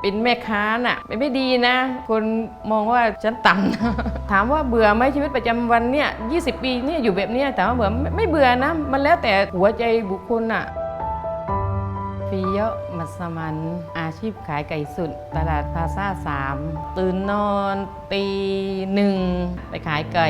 เป็นแม่ค้าน่ะไม่ไม่ดีนะ คนมองว่าฉันต่ำถามว่าเบื่อไหมชีวิตประจำวันเนี่ย20ปีเนี่ยอยู่แบบเนี้ยถามว่าเบื่อไม่ไม่เบื่อนะ มันแล้วแต่หัวใจบุคคลน่ะฟิเยะมัสมันอาชีพขายไก่สุด ตลาดพาซ่าสามตื่นนอนตีหนึ่งไปขายไก่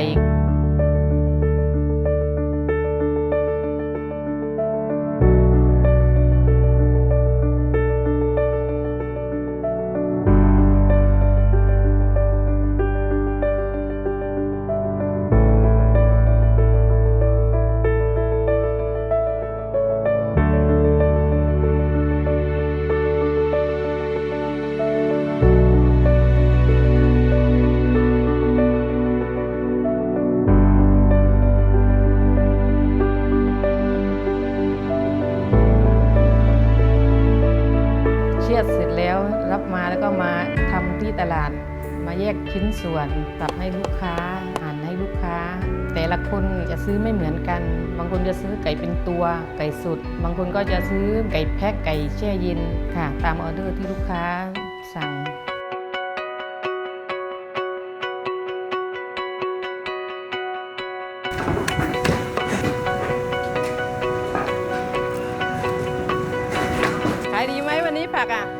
ตลาดมาแยกชิ้นส่วนตับให้ลูกค้าหั่นให้ลูกค้า แต่ละคนจะซื้อไม่เหมือนกัน บางคนจะซื้อไก่เป็นตัว ไก่สุด บางคนก็จะซื้อไก่แพ็คไก่แช่เย็นค่ะ ตามออเดอร์ที่ลูกค้าสั่งขายดีไหมวันนี้ผักอะ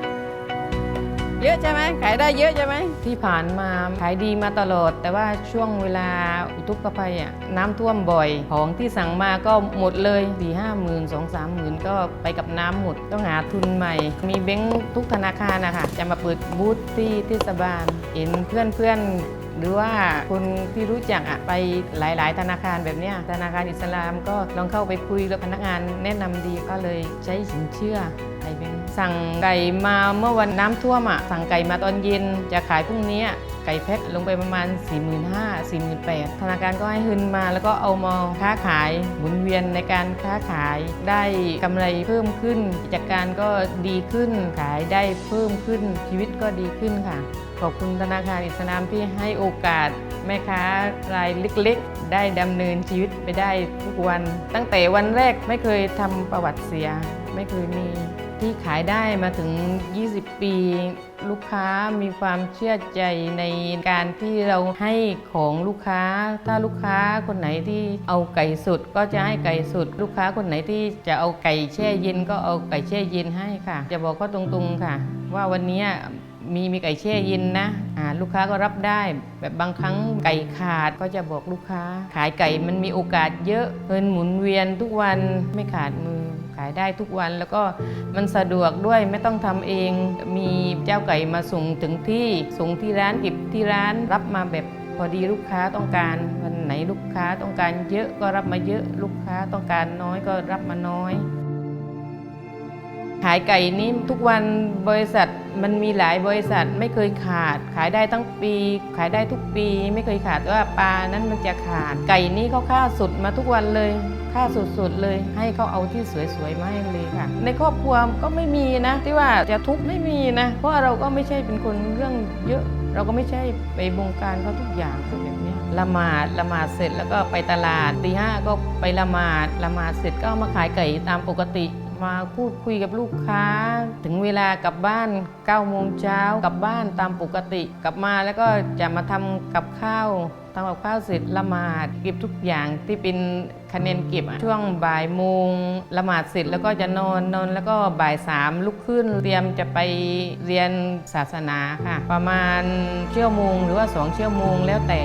เยอะใช่ไหมขายได้เยอะใช่ไหมที่ผ่านมาขายดีมาตลอด แต่ว่าช่วงเวลาอุทกภัยอะน้ำท่วมบ่อย ของที่สั่งมาก็หมดเลยสี่ห้าหมื่นสองสามหมื่นก็ไปกับน้ำหมดต้องหาทุนใหม่ มีแบงทุกธนาคารนะคะจะมาเปิดบูธที่เทศบาลเห็นเพื่อนเพื่อนๆหรือว่าคนที่รู้จักอะไปหลาย ๆ ธนาคารแบบนี้ธนาคารอิสลามก็ลองเข้าไปคุยกับพนักงานแนะนำดีก็เลยใช้สินเชื่อไป สั่งไก่มาเมื่อวันน้ำท่วมอะสั่งไก่มาตอนเย็นจะขายพรุ่งนี้ไก่แพ็คลงไปประมาณ 4 5 0 0 0 4 8 0 0 0ธนาคารก็ให้คืนมาแล้วก็เอามาค้าขายหมุนเวียนในการค้าขายได้กำไรเพิ่มขึ้นกิจการก็ดีขึ้นขายได้เพิ่มขึ้นชีวิตก็ดีขึ้นค่ะ ขอบคุณธนาคารอิสลามที่ให้โอกาสแม่ค้ารายเล็กๆ ได้ดำเนินชีวิตไปได้ทุกวัน ตั้งแต่วันแรกไม่เคยทำประวัติเสีย ไม่เคยมี ที่ขายได้มาถึง 20 ปี ลูกค้ามีความเชื่อใจในการที่เราให้ของลูกค้า ถ้าลูกค้าคนไหนที่เอาไก่สุดก็จะให้ไก่สุด ลูกค้าคนไหนที่จะเอาไก่แช่เย็นก็เอาไก่แช่เย็นให้ค่ะ จะบอกก็ตรงๆค่ะ ว่าวันนี้มีมีไก่แช่เย็นนะลูกค้าก็รับได้ แบบบางครั้งไก่ขาดก็จะบอกลูกค้า ขายไก่มันมีโอกาสเยอะเงินหมุนเวียนทุกวันไม่ขาดมือายได้ทุกวัน แล้วก็มันสะดวกด้วยไม่ต้องทำเอง มีเจ้าไก่มาส่งถึงที่ส่งที่ร้านเก็บที่ร้านรับมาแบบพอดีลูกค้าต้องการวันไหนลูกค้าต้องการเยอะก็รับมาเยอะ ลูกค้าต้องการน้อยก็รับมาน้อย ขายไก่นี้ทุกวันบริษัทมันมีหลายบริษัทไม่เคยขาด ขายได้ทั้งปี ขายได้ทุกปี ไม่เคยขาดว่าปลานั้นมันจะขาด ไก่นี้เขาฆ่าสุดมาทุกวันเลยฆ่าสุดๆเลย ให้เขาเอาที่สวยๆมาให้เลยค่ะ ในครอบครัวก็ไม่มีนะ ที่ว่าจะทุกข์ไม่มีนะ เพราะเราก็ไม่ใช่เป็นคนเรื่องเยอะ เราก็ไม่ใช่ไปบงการเขาทุกอย่างแบบนี้ละหมาดละหมาดเสร็จแล้วก็ไปตลาดตีห้าก็ไปละหมาดละหมาดเสร็จก็มาขายไก่ตามปกติ มาพูดคุยกับลูกค้า ถึงเวลากลับบ้าน9โมงเช้ากลับบ้านตามปกติ กลับมาแล้วก็จะมาทำกับข้าวทำกับข้าวเสร็จละหมาดเก็บทุกอย่างที่เป็นคะแนนเก็บช่วงบ่ายโมงละหมาดเสร็จแล้วก็จะนอนนอนแล้วก็บ่ายสามลุกขึ้นเตรียมจะไปเรียนศาสนาค่ะ ประมาณเชั่วโมงหรือว่าสองเชั่วโมงแล้วแต่